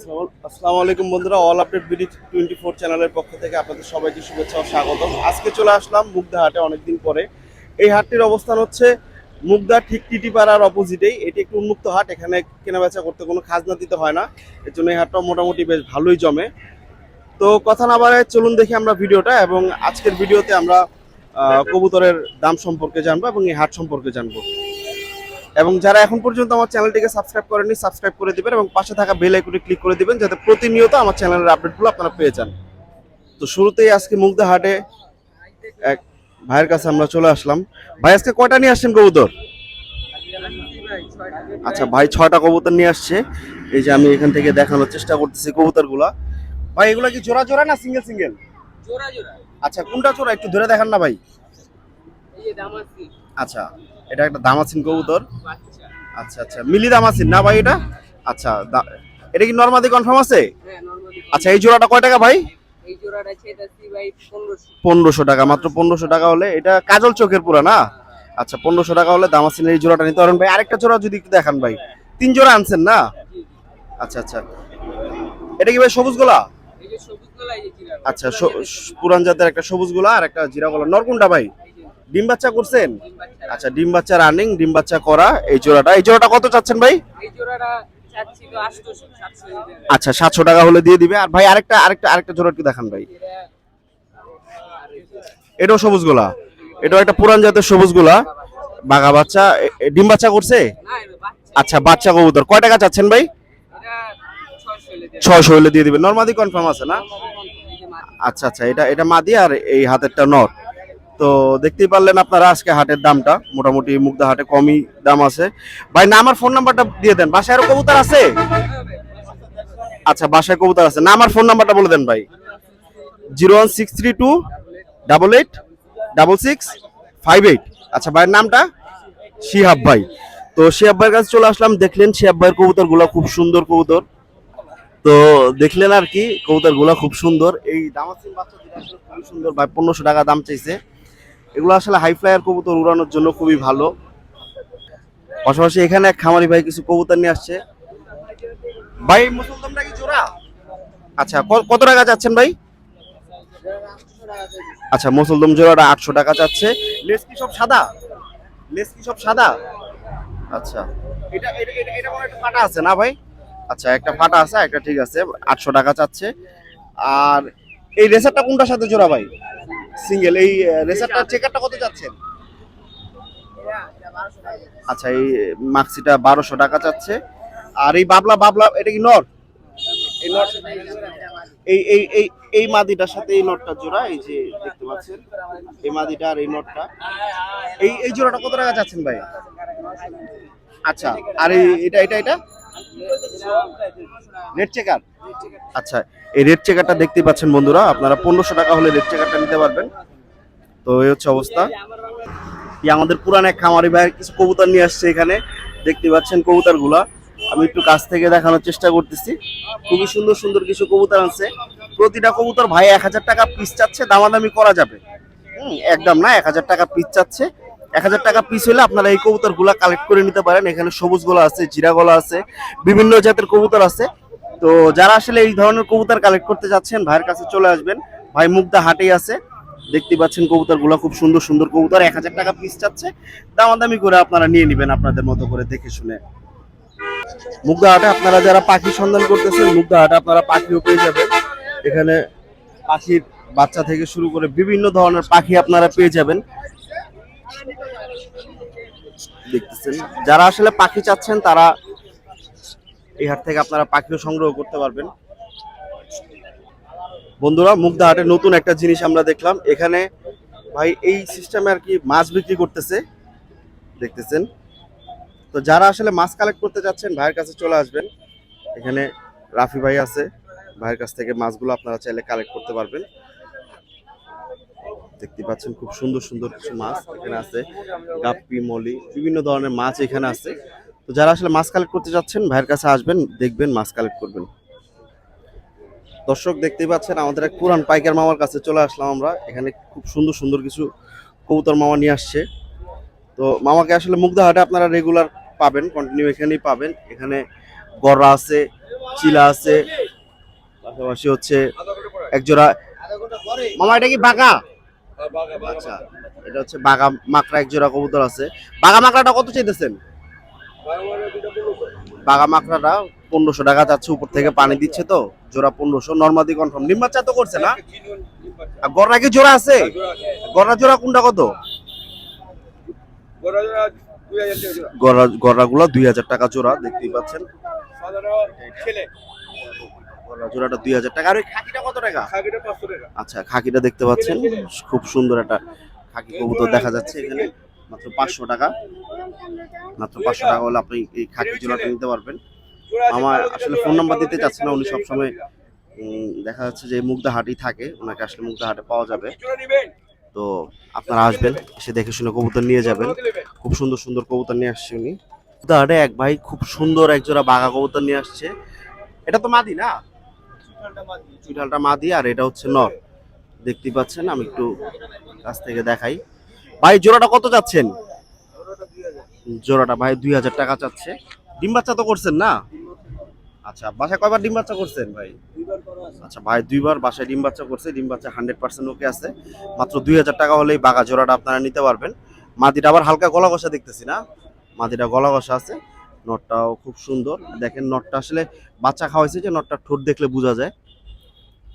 আসসালামু আলাইকুম বন্ধুরা all update BD twenty four চ্যানেলের পক্ষ থেকে আপনাদের সবাইকে শুভেচ্ছা ও আজকে চলে আসলাম মুগদা হাটে অনেকদিন পরে। এই হাটটির অবস্থান হচ্ছে মুগদা ঠিক টিটি টিটিপাড়ার অপোজিটেই। এটি একটি উন্মুক্ত হাট, এখানে কেনাবেচা করতে কোনো খাজনা দিতে হয় না। এর জন্য এই হাটটা মোটামুটি বেশ ভালোই জমে। তো কথা না বাড়ায় চলুন দেখি আমরা ভিডিওটা এবং আজকের ভিডিওতে আমরা কবুতরের দাম সম্পর্কে জানব এবং এই হাট সম্পর্কে জানব। এবং যারা এখন পর্যন্ত আমার চ্যানেলটিকে সাবস্ক্রাইব করেননি সাবস্ক্রাইব করে দিবেন এবং পাশে থাকা বেল আইকনে ক্লিক করে দিবেন যাতে প্রতিনিয়ত আমার চ্যানেলের আপডেটগুলো আপনারা পেয়ে যান। তো শুরুতেই আজকে মুগ্ধা হাটে এক ভাইয়ের কাছে আমরা চলে আসলাম। ভাই আজকে কয়টা নিয়ে আসছেন কবুতর? আচ্ছা ভাই ছয়টা কবুতর নিয়ে আসছে। এই যে আমি এখান থেকে দেখানোর চেষ্টা করতেছি কবুতরগুলা। ভাই এগুলো কি জোড়া জোড়া না সিঙ্গেল সিঙ্গেল জোড়া জোড়া। আচ্ছা কোনটা জোড়া? একটু ধরে দেখান না ভাই। এই যে দামাসি। আচ্ছা এটা একটা দামাসিন কবুতর। আচ্ছা আচ্ছা মিলি দামাসিন না ভাই এটা? আচ্ছা এটা কি নর্মাদি কনফার্ম আছে? হ্যাঁ নরমালি আচ্ছা এই জোড়াটা কয় টাকা ভাই? এই জোড়াটা ছেটাছি ভাই পনেরোশো। টাকা মাত্র পনেরোশো টাকা হলে এটা কাজল চোখের পুরা না? আচ্ছা পনেরোশো টাকা হলে দামাসিনের এই জোড়াটা নিতে পারেন ভাই। আরেকটা জোড়া যদি একটু দেখান ভাই। তিন জোড়া আনছেন না? আচ্ছা আচ্ছা। এটা কি ভাই সবুজ গোলা? এই যে সবুজ গোলা এই যে জিরা আচ্ছা পুরান জাতের একটা সবুজ গোলা আর একটা জিরা গোলা। নরকুন্ডা ভাই? ডিম বাচ্চা করছেন? আচ্ছা ডিম বাচ্চা রানিং ডিম বাচ্চা করা এই জোড়াটা। এই জোড়াটা কত চাচ্ছেন ভাই? আচ্ছা সাতশো টাকা হলে দিয়ে দিবে। আর ভাই আরেকটা আরেকটা আরেকটা জোড়া একটু দেখান ভাই। এটাও সবুজ গোলা এটাও একটা পুরান জাতের সবুজ গোলা বাঘা বাচ্চা। ডিম বাচ্চা করছে? আচ্ছা বাচ্চা কবুতর। কয় টাকা চাচ্ছেন ভাই? ছয়শো হলে দেবে। দিয়ে দিবেন নর্মাদি কনফার্ম আছে না? আচ্ছা আচ্ছা এটা এটা মাদি আর এই হাতেরটা নর। তো দেখতেই পারলেন আপনারা আজকে হাটের দামটা। মোটামুটি মুগ্ধা হাটে কমই দাম আছে। ভাই, না, আমার ফোন নাম্বারটা দিয়ে দেন। বাসায় আরও কবুতর আছে? আচ্ছা বাসায় কবুতর আছে। না, আমার ফোন নাম্বারটা বলে দেন ভাই। Zero one six three two double eight, double six, five eight. আচ্ছা ভাইয়ের নামটা? শিহাব ভাই। তো শিহাব ভাইয়ের কাছে চলে আসলাম। দেখলেন শিহাব ভাইয়ের কবুতরগুলো খুব সুন্দর কবুতর। তো দেখলেন আর কি, কবুতরগুলো খুব সুন্দর। এই বাচ্চা দুটো খুবই সুন্দর। ভাই, পনেরোশো টাকা দাম চাইছে। এগুলো আসলে হাই ফ্লায়ার কবুতর উড়ানোর জন্য খুবই ভালো। পাশাপাশি এখানে এক খামারি ভাই কিছু কবুতর নিয়ে আসছে। ভাই মুসলদমটা কি জোড়া? আচ্ছা কত টাকা চাচ্ছেন ভাই? আচ্ছা মুসলদম জোড়াটা আটশো টাকা চাচ্ছে। লেস কি সব সাদা? লেস কি সব সাদা? আচ্ছা। এটা এটা, এটা- একটু ফাটা আছে না ভাই? আচ্ছা একটা ফাটা আছে, একটা ঠিক আছে, আটশো টাকা চাচ্ছে। আর এই রেসারটা কোনটার সাথে জোড়া ভাই? সিঙ্গেল এই রেসারটা চেকারটা কত যাচ্ছেন? আচ্ছা এই মাক্সিটা বারোশো টাকা চাচ্ছে আর এই বাবলা বাবলা এটা কি নর এই নর এই এই এই এই মাদিটার সাথে এই নটটা জোড়া এই যে দেখতে পাচ্ছেন এই মাদিটা আর এই নটটা। এই এই জোড়াটা কত টাকা চাচ্ছেন ভাই? আচ্ছা আর এই এটা এটা এটা? Red checker? আচ্ছা এই রেড চেকারটা দেখতেই পাচ্ছেন বন্ধুরা। আপনারা পনেরোশো টাকা হলে রেড চেকারটা নিতে পারবেন। তো এই হচ্ছে অবস্থা। আমাদের পুরান খামারি ভাইয়ের কিছু কবুতর নিয়ে আসছে এখানে। দেখতে পাচ্ছেন কবুতরগুলা। আমি একটু কাছ থেকে দেখানোর চেষ্টা করতেছি। খুবই সুন্দর সুন্দর কিছু কবুতর আছে প্রতিটা কবুতর ভাই এক হাজার টাকা পিস চাচ্ছে, দামাদামি করা যাবে। একদম না, এক হাজার টাকা পিস চাচ্ছে। এক হাজার টাকা পিস হলে আপনারা এই কবুতরগুলা কালেক্ট করে নিতে পারেন। এখানে সবুজ গোলা আছে জিরা গোলা আছে, বিভিন্ন জাতের কবুতর আছে। তো যারা আসলে এই ধরনের কবুতর কালেক্ট করতে যাচ্ছেন, ভাইয়ের কাছে চলে আসবেন। ভাই মুগ্ধা হাটেই আছে। দেখতে পাচ্ছেন কবুতরগুলা খুব সুন্দর সুন্দর কবুতর। এক হাজার টাকা পিস চাচ্ছে। দামাদামি করে আপনারা নিয়ে নেবেন আপনাদের মতো করে দেখে শুনে। মুগ্ধা হাটে আপনারা যারা পাখি সন্ধান করতেছেন, মুগ্ধা হাটে আপনারা পাখিও পেয়ে যাবেন। এখানে পাখির বাচ্চা থেকে শুরু করে বিভিন্ন ধরনের পাখি আপনারা পেয়ে যাবেন। দেখতেছেন। যারা আসলে পাখি চাচ্ছেন, তারা এই হাট থেকে আপনারা পাখিও সংগ্রহ করতে পারবেন। বন্ধুরা, মুগ্ধা হাটে নতুন একটা জিনিস আমরা দেখলাম। এখানে ভাই, এই সিস্টেমে আর কি মাছ বিক্রি করতেছে। দেখতেছেন? তো যারা আসলে মাছ কালেক্ট করতে যাচ্ছেন ভাইয়ের কাছে চলে আসবেন। এখানে রাফি ভাই আছে। ভাইয়ের কাছ থেকে মাছগুলো আপনারা চাইলে কালেক্ট করতে পারবেন। দেখতে পাচ্ছেন, খুব সুন্দর সুন্দর কিছু মাছ এখানে আছে। গাপ্পি, মলি, বিভিন্ন ধরনের মাছ এখানে আছে। তো যারা আসলে মাছ কালেক্ট করতে যাচ্ছেন, ভাইয়ের কাছে আসবেন, দেখবেন মাছ কালেক্ট করবেন। দর্শক, দেখতেই পাচ্ছেন, আমাদের এক পুরান পাইকার মামার কাছে চলে আসলাম আমরা। এখানে খুব সুন্দর সুন্দর কিছু কবুতর মামা নিয়ে আসছে। তো মামাকে আসলে মুগ্ধা হাটে আপনারা রেগুলার পাবেন কন্টিনিউ এখানেই পাবেন। এখানে গররা আছে, চিলা আছে, পাশাপাশি হচ্ছে একজোড়া মামা, এটা কি বাঘা আচ্ছা এটা হচ্ছে বাঘা মাকড়া, এক জোড়া কবুতর আছে। বাঘা মাকড়াটা কত চাইতেছেন? বাঘা মাকড়াটা পনেরোশো টাকা যাচ্ছে, উপর থেকে পানি দিচ্ছে তো, জোড়া পনেরোশো। নর্মাদি কনফার্ম নিম্বাচ্চা তো করছে না? গররা কি জোড়া আছে? গররা জোড়া কোনটা কত? গররা গুলো দুই হাজার টাকা জোড়া, দেখতেই পাচ্ছেন। জোড়াটা দুই হাজার টাকা। আর ওই খাকিটা কত টাকা? আচ্ছা খাকিটা দেখতে পাচ্ছেন খুব সুন্দর একটা খাকি কবুতর দেখা যাচ্ছে এখানে মাত্র পাঁচশো টাকা। মাত্র পাঁচশো টাকা হলে আপনি এই খাকি জোড়াটা নিতে পারবেন। আমার আসলে ফোন নাম্বার দিতে চাচ্ছি না উনি সবসময় দেখা যাচ্ছে যে মুগ্ধা হাটই থাকে ওনাকে আসলে মুগ্ধা হাটে পাওয়া যাবে। তো আপনারা আসবেন এসে দেখে শুনে কবুতর নিয়ে যাবেন। খুব সুন্দর সুন্দর কবুতর নিয়ে আসছে উনি। হাটে এক ভাই খুব সুন্দর এক জোড়া বাঘা কবুতর নিয়ে আসছে। এটা তো মাদি না? চুইঠালটা মাদি আর এটা হচ্ছে নর। দেখতেই পাচ্ছেন আমি একটু কাছ থেকে দেখাই। ভাই জোড়াটা কত চাচ্ছেন? জোড়াটা ভাই দুই হাজার টাকা চাচ্ছে। ডিম বাচ্চা তো করছেন না? আচ্ছা বাসায় কয়বার ডিম বাচ্চা করছেন ভাই? আচ্ছা ভাই দুইবার বাসায় ডিম বাচ্চা করছে ডিম বাচ্চা হান্ড্রেড পার্সেন্ট ওকে আছে। মাত্র দুই হাজার টাকা হলেই বাঘা জোড়াটা আপনারা নিতে পারবেন। মাদিটা আবার হালকা গলা কষা দেখতেছি না? মাদিটা গলা কষা আছে। নটটাও খুব সুন্দর। দেখেন নটটা আসলে বাচ্চা খাওয়াইছে যে নটটা ঠোঁট দেখলে বোঝা যায়।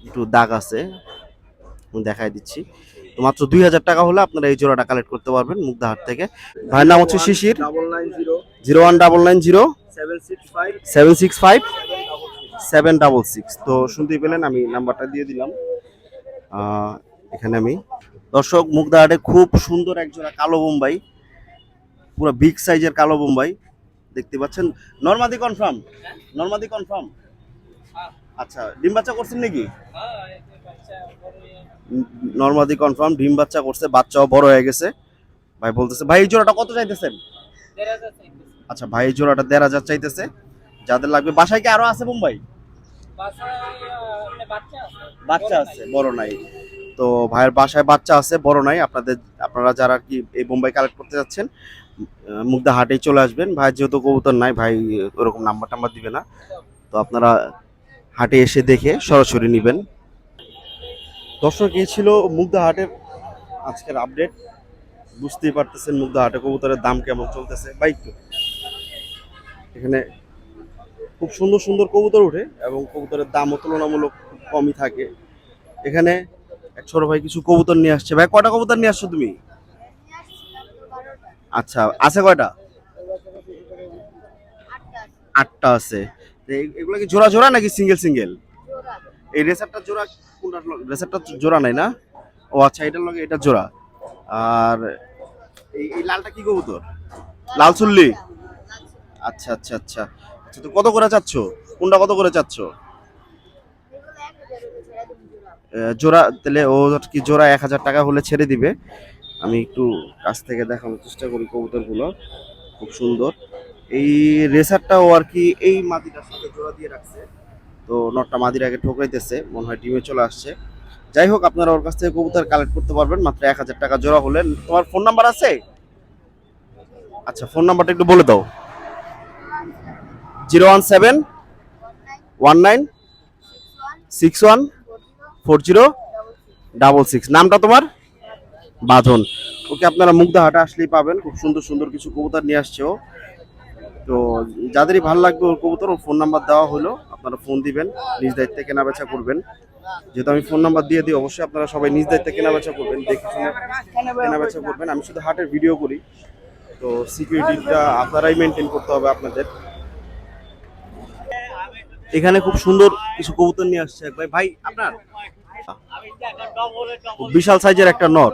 একটু দাগ আছে দেখাই দিচ্ছি। তো মাত্র দুই হাজার টাকা হলে আপনারা এই জোড়াটা কালেক্ট করতে পারবেন মুগ্ধাহাট থেকে। ভাইয়ের নাম হচ্ছে Shishir. Zero one double nine zero. Seven six five. Seven double six. তো শুনতেই পেলেন, আমি নাম্বারটা দিয়ে দিলাম। এখানে আমি। দর্শক মুগ্ধাহাটে খুব সুন্দর এক জোড়া কালো বোম্বাই। পুরো বিগ সাইজের কালো বোম্বাই। দেখতে পাচ্ছেন। নর্মাদি কনফার্ম নর্মাদি কনফার্ম আচ্ছা ডিম বাচ্চা করছেন নাকি? নর্মাদি কনফার্ম ডিম বাচ্চা করছে, বাচ্চাও বড় হয়ে গেছে। ভাই বলতেছে, ভাই, এই জোড়াটা কত চাইতেছেন? আচ্ছা ভাই, এই জোড়াটা দেড় হাজার চাইতেছে। যাদের লাগবে, বাসায় কি আরও আছে মুম্বাই বাচ্চা আছে, বড় নাই। তো ভাইয়ের বাসায় বাচ্চা আছে, বড় নাই। আপনাদের, আপনারা যারা কি এই বোম্বাই কালেক্ট করতে যাচ্ছেন মুগদা হাটেই চলে আসবেন। ভাই যেহেতু কবুতর নাই, ভাই ওরকম নাম্বার টাম্বার দিবে না। তো আপনারা হাটে এসে দেখে সরাসরি নেবেন। দর্শক, এই ছিল মুগদা হাটের আজকের আপডেট বুঝতেই পারতেছেন মুগদা হাটে কবুতরের দাম কেমন চলতেছে। একটু এখানে খুব সুন্দর সুন্দর কবুতর ওঠে এবং কবুতরের দামও তুলনামূলক কমই থাকে। এখানে এক ছোট ভাই কিছু কবুতর নিয়ে আসছে। ভাই, কটা কবুতর নিয়ে আসছো তুমি? আচ্ছা আছে কয়টা? আটটা আছে। এগুলো কি জোড়া জোড়া নাকি সিঙ্গেল সিঙ্গেল এই রেসারটা জোড়া কোনটা রেসারটা জোড়া নাই না? ও আচ্ছা এটার লগে এটা জোড়া। আর এই এই লালটা কি কবুতর? লাল চুল্লি? আচ্ছা আচ্ছা আচ্ছা। আচ্ছা তো কত করে চাচ্ছ? কোনটা কত করে চাচ্ছ? জোড়া, তাহলে ও কি জোড়া এক হাজার টাকা হলে ছেড়ে দিবে। আমি একটু কাছ থেকে দেখানোর চেষ্টা করি কবুতরগুলো। খুব সুন্দর। এই রেসারটা ও আর কি এই মাদিটার সাথে জোড়া দিয়ে রাখছে। তো নটটা মাদির আগে ঠোকাইতেছে, মনে হয় ডিমে চলে আসছে। যাই হোক, আপনারা ওর কাছ থেকে কবুতর কালেক্ট করতে পারবেন, মাত্র এক হাজার টাকা জোড়া হলে। তোমার ফোন নাম্বার আছে? আচ্ছা ফোন নাম্বারটা একটু বলে দাও। Zero one seven one nine six one four zero double six. নামটা তোমার? বাঁধন। ওকে আপনারা মুগ্ধাহাটা আসলেই পাবেন। খুব সুন্দর সুন্দর কিছু কবুতর নিয়ে আসছে ও। তো যাদেরই ভালো লাগবে ওর কবুতর, ওর ফোন নাম্বার দেওয়া হলো। আপনারা ফোন দিবেন, নিজ দায়িত্বে কেনা বেচা করবেন। যেহেতু আমি ফোন নাম্বার দিয়ে দিই, অবশ্যই আপনারা সবাই নিজ দায়িত্বে কেনা বেচা করবেন, দেখে শুনে কেনা বেচা করবেন। আমি শুধু হাটের ভিডিও করি। তো সিকিউরিটিটা আপনারাই মেনটেন করতে হবে আপনাদের। এখানে খুব সুন্দর কিছু কবুতর নিয়ে আসছে ভাই। ভাই, আপনার? বিশাল সাইজের একটা নর।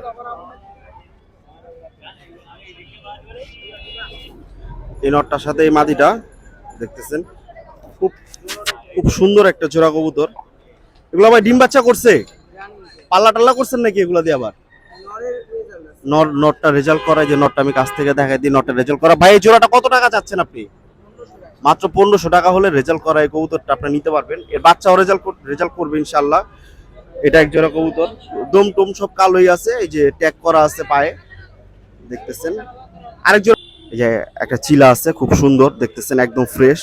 এই নটটার সাথে এই মাদিটা, দেখতেছেন? খুব খুব সুন্দর একটা জোড়া কবুতর। এগুলো ভাই ডিম বাচ্চা করছে? পাল্লা টাল্লা করছেন নাকি এগুলো দিয়ে আবার? নর নটটা রেজাল্ট করা যে নটটা আমি কাছ থেকে দেখাই দিই, নটটা রেজাল্ট করা। ভাই, এই জোড়াটা কত টাকা চাচ্ছেন আপনি? মাত্র পনেরোশো টাকা হলে রেজাল্ট করা এই কবুতরটা আপনি নিতে পারবেন। এর বাচ্চাও রেজাল্ট রেজাল্ট করবে ইনশাল্লাহ এটা এক জোড়া কবুতর। দম টম সব কালোই আছে, এই যে ট্যাগ করা আছে পায়ে। দেখতেছেন? আরেক জোড়া এই যে একটা চিলা আছে খুব সুন্দর দেখতেছেন একদম ফ্রেশ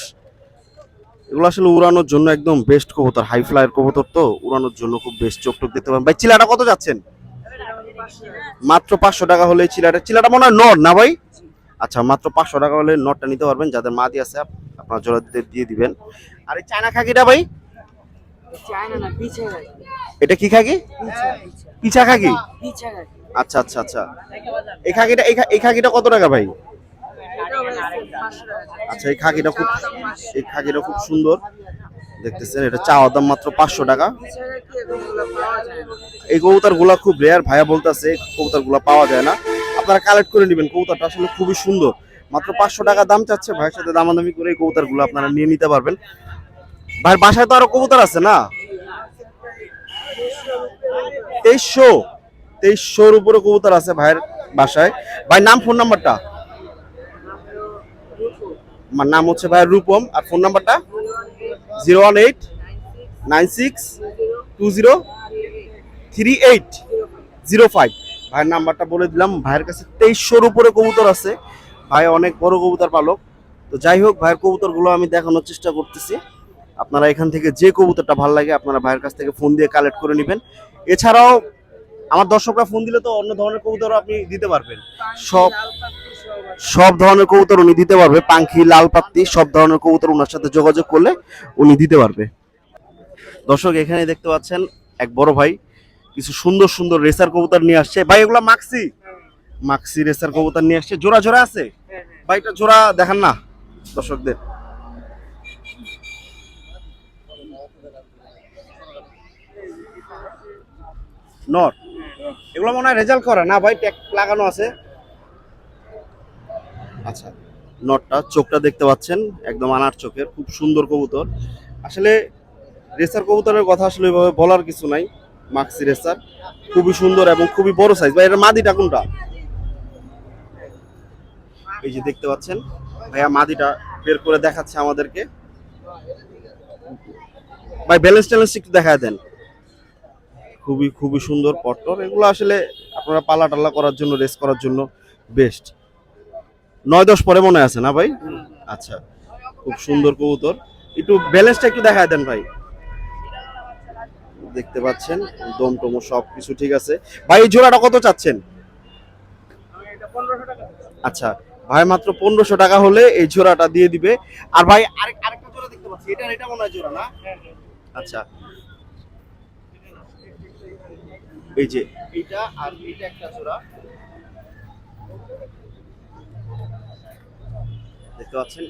এগুলো আসলে উড়ানোর জন্য একদম বেস্ট কবুতর হাই ফ্লাইয়ের কবুতর তো উড়ানোর জন্য খুব বেস্ট চোখ টোক দেখতে পাবেন। ভাই চিলাটা কত যাচ্ছেন? মাত্র পাঁচশো টাকা হলে চিলাটা চিলাটা মনে হয় নট না ভাই? আচ্ছা মাত্র পাঁচশো টাকা হলে নটটা নিতে পারবেন যাদের মাদি আছে আপ- আপনার জোড়া দিতে দিয়ে দিবেন। আর এই চায়না খাকিটা ভাই? চায়না না পিছে গাড়ি এটা কি খাকি পিছা। খাকি আচ্ছা আচ্ছা আচ্ছা। এই খাকিটা এই খাকিটা কত টাকা ভাই? আচ্ছা এই খাকিটা খুব এই খাকিটা খুব সুন্দর। দেখতেছেন, এটা চাওয়া দাম মাত্র পাঁচশো টাকা। এই কবুতরগুলা খুব রেয়ার ভাইয়া বলতেছে কবুতরগুলা পাওয়া যায় না। আপনারা কালেক্ট করে নেবেন, কবুতরটা আসলে খুবই সুন্দর। মাত্র পাঁচশো টাকা দাম চাচ্ছে, ভাইয়ের সাথে দামাদামি করে এই কবুতরগুলো আপনারা নিয়ে নিতে পারবেন। ভাইয়ের বাসায় তো আরও কবুতর আছে না? তেইশশো। তেইশশোর উপরে কবুতর আছে ভাইয়ের বাসায়। ভাই, নাম ফোন নাম্বারটা আমার নাম হচ্ছে ভাইয়ের রূপম, আর ফোন নাম্বারটা zero one eight nine six two zero three eight zero five. ভাইয়ের নাম্বারটা বলে দিলাম, ভাইয়ের কাছে তেইশশোর উপরে কবুতর আছে। ভাই অনেক বড় কবুতর পালক। তো যাই হোক, ভাইয়ের কবুতরগুলো আমি দেখানোর চেষ্টা করতেছি। আপনারা এখান থেকে যে কবুতরটা ভালো লাগে, আপনারা ভাইয়ের কাছ থেকে ফোন দিয়ে কালেক্ট করে নেবেন। এছাড়াও, আমার দর্শকরা ফোন দিলে তো অন্য ধরনের কবুতরও আপনি দিতে পারবেন। সব সব ধরনের কবুতর উনি দিতে পারবে। পাখি, লাল পাত্তি সব ধরনের কবুতর ওনার সাথে যোগাযোগ করলে উনি দিতে পারবে। দর্শক, এখানে দেখতে পাচ্ছেন এক বড় ভাই, কিছু সুন্দর সুন্দর রেসার কবুতর নিয়ে আসছে। ভাই, এগুলা মাক্সি? মাক্সি রেসার কবুতর নিয়ে আসছে। জোড়া জোড়া আছে? ভাইটা জোড়া দেখান না দর্শকদের। নট এগুলো মনে হয় রেজাল্ট করে না? ভাই, ট্যাগ লাগানো আছে। আচ্ছা নটটা, চোখটা দেখতে পাচ্ছেন, একদম আনার চোখের, খুব সুন্দর কবুতর। আসলে রেসার কবুতরের কথা আসলে ওইভাবে বলার কিছু নাই, মাক্সি রেসার। খুবই সুন্দর এবং খুবই বড় সাইজ ভাই এটা মাদিটা কোনটা? এই যে দেখতে পাচ্ছেন, ভাইয়া মাদিটা বের করে দেখাচ্ছে আমাদেরকে। ভাই ব্যালেন্স ট্যালেন্স একটু দেখায় দেন। খুবই খুবই সুন্দর পট্টর। এগুলো আসলে আপনারা পালা টাল্লা করার জন্য রেস করার জন্য বেস্ট নয় দশ পরে মনে আছে না ভাই? আচ্ছা খুব সুন্দর কবুতর। একটু ব্যালেন্সটা একটু দেখায় দেন ভাই। দেখতে পাচ্ছেন, দম টম সব কিছু ঠিক আছে। ভাই, এই জোড়াটা কত চাচ্ছেন? আচ্ছা ভাই, মাত্র পনেরোশো টাকা হলে এই জোড়াটা দিয়ে দিবে। আর ভাই, আরেক, আরেকটা জোড়া দেখতে পাচ্ছি। এটা এটা মনে হয় জোড়া না? আচ্ছা। এই যে, এইটা আর এইটা একটা জোড়া। দেখতে পাচ্ছেন।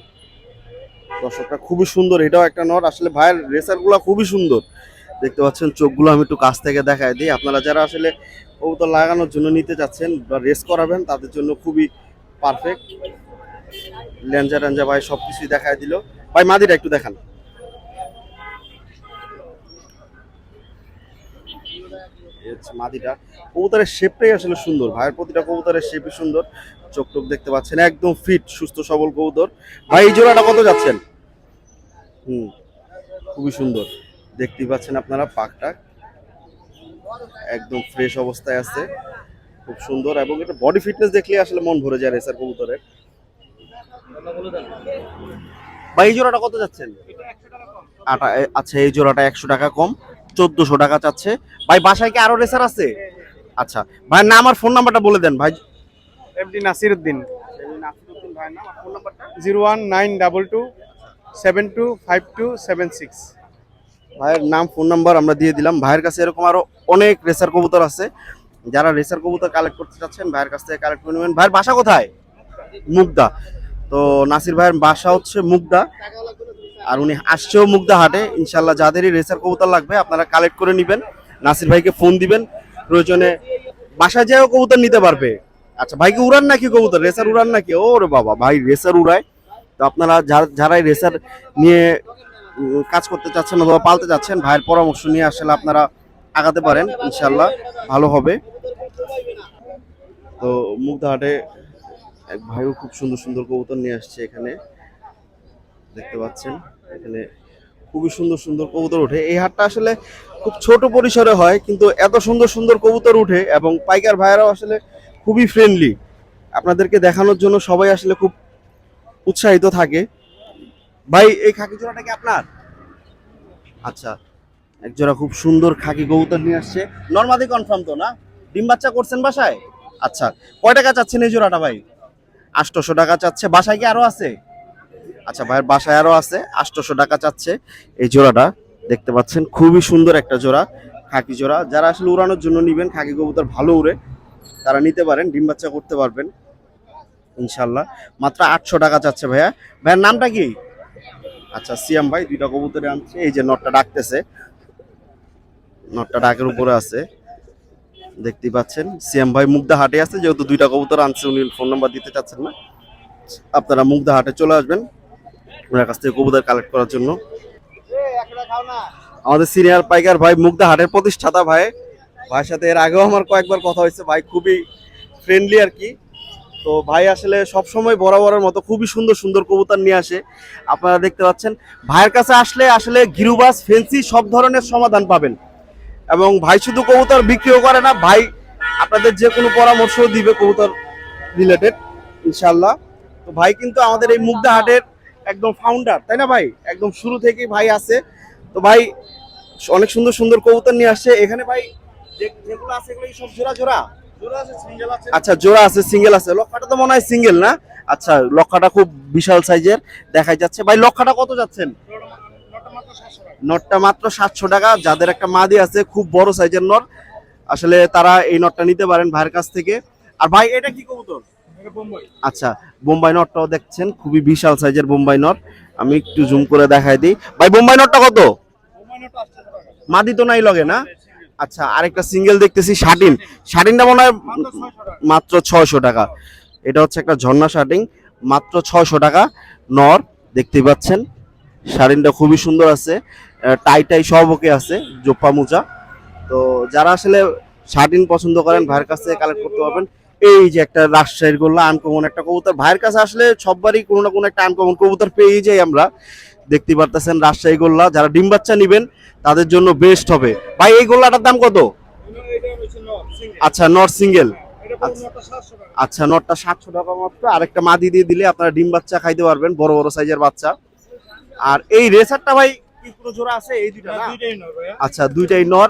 দর্শকটা খুবই সুন্দর, এটাও একটা নট। আসলে ভাইয়ের রেসারগুলা খুবই সুন্দর। দেখতে পাচ্ছেন, চোখগুলো আমি একটু কাছ থেকে দেখায় দিই। আপনারা যারা আসলে কবুতর লাগানোর জন্য নিতে চাচ্ছেন বা রেস করাবেন, তাদের জন্য খুবই পারফেক্ট ল্যাঞ্জা ট্যাঞ্জা ভাই সব কিছুই দেখায় দিল। ভাই, মাদিটা একটু দেখান। মাদিটা। কবুতরের শেপটাই আসলে সুন্দর। ভাইয়ের প্রতিটা কবুতরের শেপই সুন্দর। চোখ টোক দেখতে পাচ্ছেন একদম ফিট সুস্থ সবল কবুতর। ভাই এই জোড়াটা কত যাচ্ছেন? হুম খুবই সুন্দর। দেখতেই পাচ্ছেন আপনারা পাকটা একদম ফ্রেশ অবস্থায় আছে খুব সুন্দর এবং এটা বডি ফিটনেস দেখলে আসলে মন ভরে যায় রেসার কবুতরের। ভাই এই জোড়াটা কত যাচ্ছেন? আটা আচ্ছা এই জোড়াটা একশো টাকা কম চোদ্দশো টাকা চাচ্ছে। ভাই বাসায় কি আরও রেসার আছে? আচ্ছা ভাই না আমার ফোন নাম্বারটা বলে দেন ভাই। MD Nasir Uddin zero one nine double two seven two five two seven six. ভাইয়ের নাম, ফোন নাম্বার আমরা দিয়ে দিলাম। ভাইয়ের কাছে এরকম আরও অনেক রেসার কবুতর আছে। যারা রেসার কবুতর কালেক্ট করতে চাচ্ছেন, ভাইয়ের কাছ থেকে কালেক্ট করে নেবেন। ভাইয়ের বাসা কোথায়? মুগদা। তো নাসির ভাইয়ের বাসা হচ্ছে মুগদা। আর উনি আসছেও মুগদা হাটে। ইনশাল্লাহ যাদেরই রেসার কবুতর লাগবে, আপনারা কালেক্ট করে নেবেন। নাসির ভাইকে ফোন দিবেন। প্রয়োজনে বাসায় যেও কবুতর নিতে পারবে। আচ্ছা ভাই কি উড়ান নাকি কবুতর? রেসার উড়ান নাকি? ওরে বাবা, ভাই রেসার উড়ায়। তো আপনারা যারা- যারাই রেসার নিয়ে কাজ করতে চাচ্ছেন অথবা পালতে চাচ্ছেন, ভাইয়ের পরামর্শ নিয়ে আসলে আপনারা আগাতে পারেন ইনশাল্লাহ ভালো হবে। তো মুগ্ধাহাটে এক ভাইও খুব সুন্দর সুন্দর কবুতর নিয়ে আসছে এখানে। দেখতে পাচ্ছেন, এখানে খুবই সুন্দর সুন্দর কবুতর ওঠে। এই হাটটা আসলে খুব ছোট পরিসরে হয়, কিন্তু এত সুন্দর সুন্দর কবুতর উঠে এবং পাইকার ভাইয়েরাও আসলে খুবই ফ্রেন্ডলি আপনাদেরকে দেখানোর জন্য সবাই আসলে খুব উৎসাহিত থাকে। ভাই, এই খাকি জোড়াটা কি আপনার? আচ্ছা এক জোড়া খুব সুন্দর খাকি কবুতর নিয়ে আসছে। নর্মাদি কনফার্ম তো না? ডিম বাচ্চা করছেন বাসায়? আচ্ছা কয় টাকা চাচ্ছেন এই জোড়াটা ভাই? আটশোশো টাকা চাচ্ছে। বাসায় কি আরও আছে? আচ্ছা ভাইয়ের বাসায় আরও আছে। আটশোশো টাকা চাচ্ছে এই জোড়াটা। দেখতে পাচ্ছেন, খুবই সুন্দর একটা জোড়া, খাকি জোড়া। যারা আসলে উড়ানোর জন্য নিবেন, খাকি কবুতর ভালো উড়ে। তারা নিতে পারেন, ডিম বাচ্চা করতে পারবেন, ইনশাল্লাহ। মাত্র আটশো টাকা চাচ্ছে ভাইয়া। ভাইয়ের নামটা কি? আচ্ছা সিয়াম ভাই, দুইটা কবুতরে আনছে। এই যে নটটা ডাকতেছে। নটটা ডাকের উপরে আছে। দেখতেই পাচ্ছেন, সিয়াম ভাই মুগ্ধা হাটে আছে। যেহেতু দুইটা কবুতর আনছে, উনি ফোন নাম্বার দিতে চাচ্ছেন না। আপনারা মুগ্ধা হাটে চলে আসবেন, ওনার কাছ থেকে কবুতর কালেক্ট করার জন্য। আমাদের সিনিয়র পাইকার ভাই, মুগ্ধা হাটের প্রতিষ্ঠাতা ভাই ভাইয়ের সাথে এর আগেও আমার কয়েকবার কথা হয়েছে, ভাই খুবই ফ্রেন্ডলি আর কি। তো ভাই আসলে সব সময় বরাবরের মতো খুবই সুন্দর সুন্দর কবুতর নিয়ে আসে। আপনারা দেখতে পাচ্ছেন, ভাইয়ের কাছে আসলে আসলে গিরুবাস, ফেন্সি সব ধরনের সমাধান পাবেন। এবং ভাই শুধু কবুতর বিক্রিও করে না, ভাই আপনাদের যে কোনো পরামর্শ দিবে কবুতর রিলেটেড ইনশাল্লাহ তো ভাই কিন্তু আমাদের এই মুগ্ধা হাটের একদম ফাউন্ডার তাই না ভাই? একদম শুরু থেকেই ভাই আছে। তো ভাই অনেক সুন্দর সুন্দর কবুতর নিয়ে আসছে। এখানে ভাই যেগুলো আছে এগুলো সব জোড়া জোড়া? আচ্ছা জোড়া আছে সিঙ্গেল আছে। লক্ষাটা তো মনে হয় সিঙ্গেল না? আচ্ছা লক্ষাটা খুব বিশাল সাইজের। দেখাই যাচ্ছে। ভাই লক্ষাটা কত যাচ্ছেন? নটটা মাত্র সাতশো টাকা। যাদের একটা মাদি আছে খুব বড় সাইজের নট। আসলে তারা এই নটটা নিতে পারেন ভাইয়ের কাছ থেকে। আর ভাই এটা কি কবুতর? আচ্ছা বোম্বাই নটটাও দেখছেন। খুবই বিশাল সাইজের বোম্বাই নট। আমি একটু জুম করে দেখাই দিই। ভাই বোম্বাই নটটা কত? মাদি তো নাই লগে না? আচ্ছা আরেকটা সিঙ্গেল দেখতেছি শাটিন শাটিনটা মনে হয় মাত্র ছয়শো টাকা। এটা হচ্ছে একটা ঝর্ণা শার্টিং মাত্র ছয়শো টাকা। নর, দেখতেই পাচ্ছেন শাড়িনটা খুবই সুন্দর আছে। টাই টাই সব ওকে আছে, জোপ্পা মোজা। তো যারা আসলে শার্টিন পছন্দ করেন, ভাইয়ের কাছ কালেক্ট করতে পারবেন। এই যে একটা রাজশাহীর গোল্লা আনকমন একটা কবুতর। ভাইয়ের কাছে আসলে সববারই কোনো না কোনো একটা আনকমন কবুতর পেয়েই যাই আমরা। দেখতে পারতেছেন রাজশাহী গোল্লা। যারা ডিম বাচ্চা নিবেন তাদের জন্য বেস্ট হবে। ভাই এই গোল্লাটার দাম কত? আচ্ছা নট সিঙ্গেল আচ্ছা নটটা সাতশো টাকা মাত্র। আরেকটা মাদি দিয়ে দিলে আপনারা ডিম বাচ্চা খাইতে পারবেন বড় বড় সাইজের বাচ্চা। আর এই রেসারটা ভাই জোড়া আছে? এই দুইটা আচ্ছা দুইটাই নর।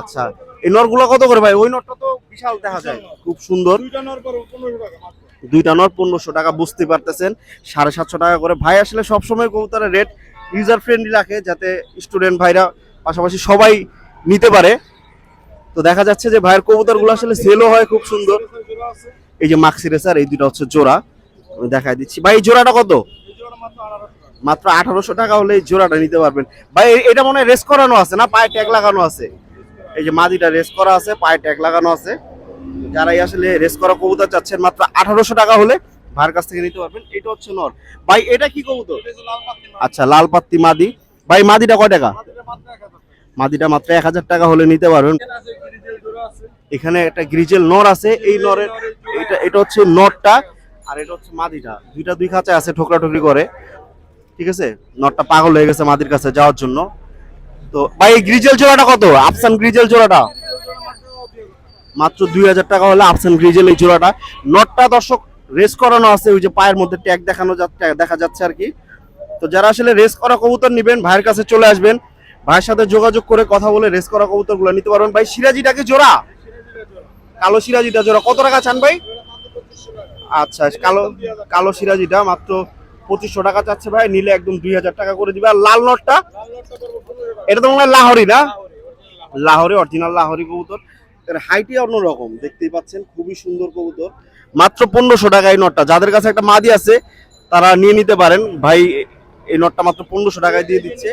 আচ্ছা এই নরগুলো কত করে ভাই? ওই নরটা তো বিশাল দেখা যায়। খুব সুন্দর। দুইটা নর পনেরোশো টাকা, বুঝতে পারতেছেন? সাড়ে সাতশো টাকা করে। ভাই, আসলে সবসময় কবুতরের রেট ইউজার ফ্রেন্ডলি রাখে, যাতে স্টুডেন্ট ভাইরা পাশাপাশি সবাই নিতে পারে। তো দেখা যাচ্ছে যে ভাইয়ের কবুতরগুলো আসলে সেলও হয় খুব সুন্দর। এই যে মাক্সি রেসার এই দুটো হচ্ছে জোড়া। আমি দেখাই দিচ্ছি। ভাই জোড়াটা কত? মাত্র আঠারোশো টাকা হলে জোড়াটা নিতে পারবেন। ভাই এটা মনে হয় রেস করানো আছে না? পায়ে ট্যাগ লাগানো আছে? এই যে মাদিটা রেস করা আছে, পায়ে ট্যাগ লাগানো আছে। যারাই আসলে রেস করা কবুতর চাচ্ছেন মাত্র আঠারোশো টাকা হলে ভাইয়ের কাছ থেকে নিতে পারবেন। এটা হচ্ছে নর। ভাই এটা কি কবুতর? আচ্ছা লাল পাত্তি মাদি। ভাই মাদিটা কয় টাকা? মাদিটা মাত্র এক হাজার টাকা। হলে নিতে পারবেন। এখানে একটা গ্রিজেল নর আছে। এই নরের এটা এটা হচ্ছে নরটা আর এটা হচ্ছে মাদিটা। দুইটা দুই খাঁচায় আছে ঠোকরা ঠুকরি করে। ঠিক আছে? নরটা পাগল হয়ে গেছে মাদির কাছে যাওয়ার জন্য। তো ভাই এই গ্রিজেল জোড়াটা কত? আফসান গ্রিজেল জোড়াটা। মাত্র দুই হাজার টাকা হলে আফসান গ্রিজেল এই জোড়াটা। নটটা দর্শক রেস করানো আছে, ওই যে পায়ের মধ্যে ট্যাগ দেখানো দেখা যাচ্ছে আর কি। তো যারা আসলে রেস করা কবুতর নিবেন, ভাইয়ের কাছে চলে আসবেন। ভাইয়ের সাথে যোগাযোগ করে কথা বলে রেস করা কবুতরগুলো নিতে পারবেন। ভাই, সিরাজিটাকে জোড়া? কালো সিরাজিটা জোড়া। কত টাকা চান ভাই? আচ্ছা কালো কালো সিরাজিটা মাত্র পঁচিশশো টাকা চাচ্ছে ভাই। নিলে একদম দুই হাজার টাকা করে দিবে। আর লাল নটটা এটা তো মনে হয় লাহরি না? লাহরি অরিজিনাল লাহরি কবুতর। এর হাইটই অন্যরকম। দেখতেই পাচ্ছেন, খুবই সুন্দর কবুতর। মাত্র পনেরোশো টাকা এই নটটা। যাদের কাছে একটা মাদি আছে, তারা নিয়ে নিতে পারেন। ভাই, এই নটটা মাত্র পনেরোশো টাকায় দিয়ে দিচ্ছে।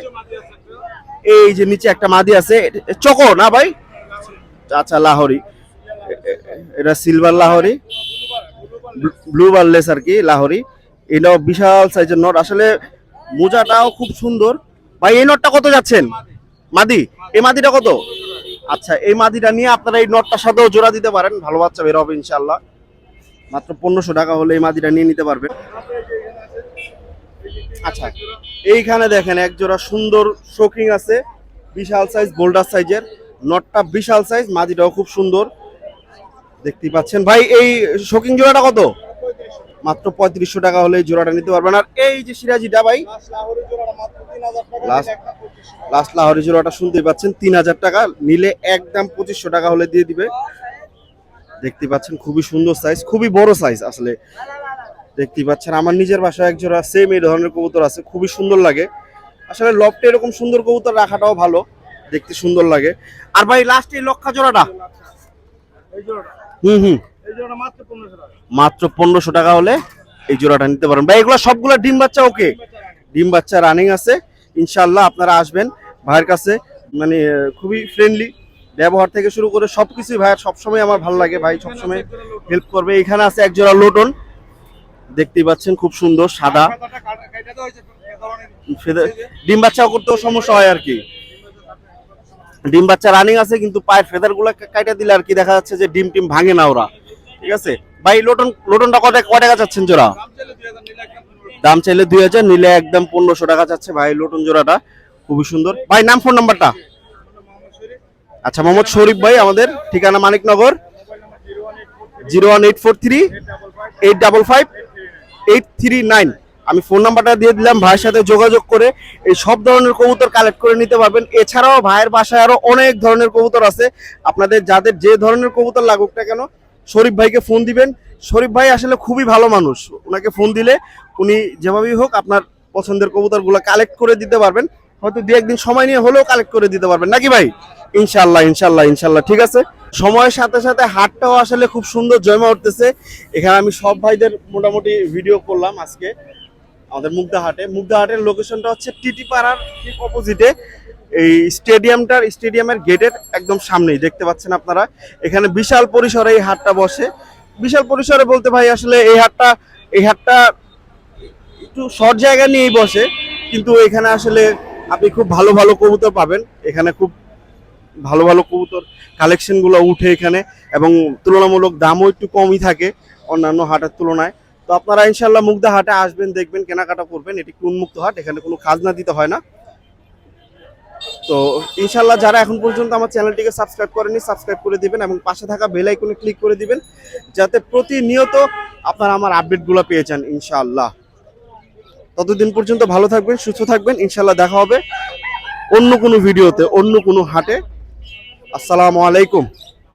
এই যে নিচে একটা মাদি আছে চকো না ভাই? আচ্ছা লাহরি। এটা সিলভার লাহরি। ব্লু বারলেস আর কি, লাহরি। এটাও বিশাল সাইজের নট। আসলে মোজাটাও খুব সুন্দর। ভাই, এই নটটা কত যাচ্ছেন? মাদি? এই মাদিটা কত? আচ্ছা এই মাদিটা নিয়ে আপনারা এই নটটার সাথেও জোড়া দিতে পারেন, ভালো বাচ্চা বের হবে ইনশাল্লাহ মাত্র পনেরোশো টাকা হলে এই মাদিটা নিয়ে নিতে পারবেন। আচ্ছা এইখানে দেখেন এক জোড়া সুন্দর শোকিং আছে, বিশাল সাইজ বোল্ডার সাইজের নটটা বিশাল সাইজ মাদিটাও খুব সুন্দর। দেখতেই পাচ্ছেন। ভাই, এই শোকিং জোড়াটা কত? মাত্র পঁয়ত্রিশশো টাকা হলে জোড়াটা নিতে পারবেন। আর এই যে সিরাজিটা ভাই লাস্ট লাহোরি জোড়াটা শুনতেই পাচ্ছেন তিন হাজার টাকা নিলে একদম পঁচিশশো টাকা হলে দিয়ে দিবে। দেখতে পাচ্ছেন খুবই সুন্দর সাইজ খুবই বড় সাইজ আসলে। দেখতে পাচ্ছেন আমার নিজের বাসায় এক জোড়া সেম এই ধরনের কবুতর আছে খুবই সুন্দর লাগে। আসলে লফটে এরকম সুন্দর কবুতর রাখাটাও ভালো দেখতে সুন্দর লাগে। আর ভাই লাস্ট এই লক্ষা জোড়াটা। হুম হুম। মাত্র পনেরোশো টাকা। হলে এই জোড়াটা নিতে পারেন ভাই, এগুলো সবগুলো ডিম বাচ্চা, ওকে? ডিম বাচ্চা রানিং আছে। ইনশাল্লাহ আপনারা আসবেন ভাইয়ের কাছে। মানে খুবই ফ্রেন্ডলি ব্যবহার থেকে শুরু করে সবকিছুই ভাইয়ের সবসময় আমার ভালো লাগে। ভাই সবসময় হেল্প করবে। এখানে আছে এক জোড়া লোটন দেখতেই পাচ্ছেন, খুব সুন্দর, সাদা। ডিম বাচ্চা করতেও সমস্যা হয় আর কি। ডিম বাচ্চা রানিং আছে, কিন্তু পায়ের ফেদারগুলা কাইটা দিলে আর কি দেখা যাচ্ছে যে ডিম টিম ভাঙে না ওরা। ঠিক আছে? ভাই, লোটন, লোটনটা কত কয় টাকা চাচ্ছেন জোড়া? দাম চাইলে দুই হাজার, নিলে একদম পনেরোশো টাকা চাচ্ছে ভাই লোটন জোড়াটা। খুবই সুন্দর। ভাই, নাম, ফোন নাম্বারটা? আচ্ছা মোহাম্মদ শরীফ ভাই, আমাদের ঠিকানা Maniknagar. Zero one eight four three, eight double five, eight three nine. আমি ফোন নাম্বারটা দিয়ে দিলাম, ভাইয়ের সাথে যোগাযোগ করে এই সব ধরনের কবুতর কালেক্ট করে নিতে পারবেন। এছাড়াও ভাইয়ের বাসায় আরও অনেক ধরনের কবুতর আছে। আপনাদের যাদের যে ধরনের কবুতর লাগুক কেন শরীফ ভাইকে ফোন দিবেন। শরীফ ভাই আসলে খুবই ভালো মানুষ। ওনাকে ফোন দিলে উনি যেভাবেই হোক আপনার পছন্দের কবুতরগুলো কালেক্ট করে দিতে পারবেন। হয়তো দু একদিন সময় নিয়ে হলেও কালেক্ট করে দিতে পারবেন। নাকি ভাই? ইনশাল্লাহ ইনশাল্লাহ ইনশাল্লাহ ঠিক আছে? সময়ের সাথে সাথে হাটটাও আসলে খুব সুন্দর জমা উঠতেছে। এখানে আমি সব ভাইদের মোটামুটি ভিডিও করলাম আজকে। আমাদের মুগদা হাটে। মুগদা হাটের লোকেশনটা হচ্ছে টিটি পাড়ার ঠিক অপোজিটে এই স্টেডিয়ামটার, স্টেডিয়ামের গেটের একদম সামনেই, দেখতে পাচ্ছেন আপনারা। এখানে বিশাল পরিসরে এই হাটটা বসে। বিশাল পরিসরে বলতে ভাই, আসলে এই হাটটা এই হাটটা একটু শর্ট জায়গা নিয়েই বসে, কিন্তু এখানে আসলে আপনি খুব ভালো ভালো কবুতর পাবেন। এখানে খুব ভালো ভালো কবুতর কালেকশনগুলো উঠে এখানে, এবং তুলনামূলক দামও একটু কমই থাকে অন্যান্য হাটের তুলনায়। তো আপনারা ইনশাল্লাহ মুগ্ধা হাটে আসবেন, দেখবেন, কেনাকাটা করবেন। এটি উন্মুক্ত হাট? এখানে কোনো খাজনা দিতে হয় না। তো ইনশাল্লাহ যারা এখন পর্যন্ত আমার চ্যানেলটিকে সাবস্ক্রাইব করেনি সাবস্ক্রাইব করে দিবেন এবং পাশে থাকা বেল আইকনে ক্লিক করে দিবেন, যাতে প্রতিনিয়ত আপনারা আমার আপডেটগুলো পেয়ে যান ইনশাল্লাহ ততদিন পর্যন্ত ভালো থাকবেন, সুস্থ থাকবেন ইনশাল্লাহ দেখা হবে অন্য কোনো ভিডিওতে, অন্য কোনো হাটে। আসসালামু আলাইকুম।